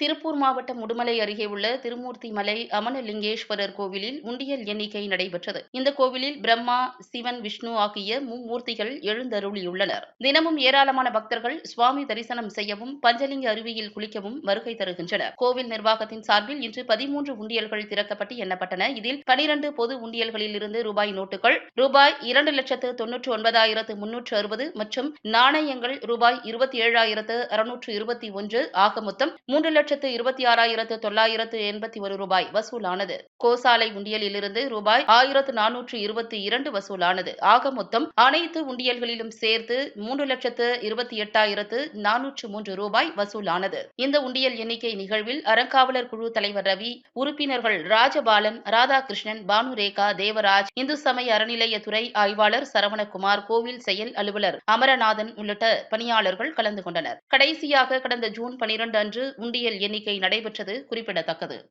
திருப்பூர் மாவட்டம் உடுமலை அருகே உள்ள திருமூர்த்தி மலை அமனலிங்கேஸ்வரர் கோவிலில் உண்டியல் எண்ணிக்கை நடைபெற்றது. இந்த கோவிலில் பிரம்மா சிவன் விஷ்ணு ஆகிய மும்மூர்த்திகள் எழுந்தருளியுள்ளனர். தினமும் ஏராளமான பக்தர்கள் சுவாமி தரிசனம் செய்யவும் பஞ்சலிங்க அருவியில் குளிக்கவும் வருகை தருகின்றனர். கோவில் நிர்வாகத்தின் சார்பில் இன்று பதிமூன்று உண்டியல்கள் திறக்கப்பட்டு எண்ணப்பட்டன. இதில் பனிரண்டு பொது உண்டியல்களில் இருந்து ரூபாய் நோட்டுகள் ரூபாய் இரண்டு லட்சத்து தொன்னூற்று ஒன்பதாயிரத்து முன்னூற்று அறுபது மற்றும் நாணயங்கள் ரூபாய் இருபத்தி ஏழாயிரத்து அறுநூற்று இருபத்தி ஒன்று ஆக மொத்தம் மூன்று லட்சத்து இருபத்தி ஆறாயிரத்து தொள்ளாயிரத்து எண்பத்தி ஒரு ரூபாய் வசூலானது. கோசாலை உண்டியலிலிருந்து ரூபாய் ஆயிரத்து நானூற்று இருபத்தி இரண்டு வசூலானது. ஆக மொத்தம் அனைத்து உண்டியல்களிலும் சேர்த்து மூன்று லட்சத்து இருபத்தி எட்டாயிரத்து நானூற்று மூன்று ரூபாய் வசூலானது. இந்த உண்டியல் எண்ணிக்கை நிகழ்வில் அறங்காவலர் குழு தலைவர் ரவி உறுப்பினர்கள் ராஜபாலன் ராதாகிருஷ்ணன் பானுரேகா தேவராஜ் இந்து சமய அறநிலையத்துறை ஆய்வாளர் சரவணகுமார் கோவில் செயல் அலுவலர் அமரநாதன் உள்ளிட்ட பணியாளர்கள் கலந்து கொண்டனர். கடைசியாக கடந்த ஜூன் பனிரெண்டு அன்று உண்டியல் எண்ணிக்கை நடைபெற்றது குறிப்பிடத்தக்கது.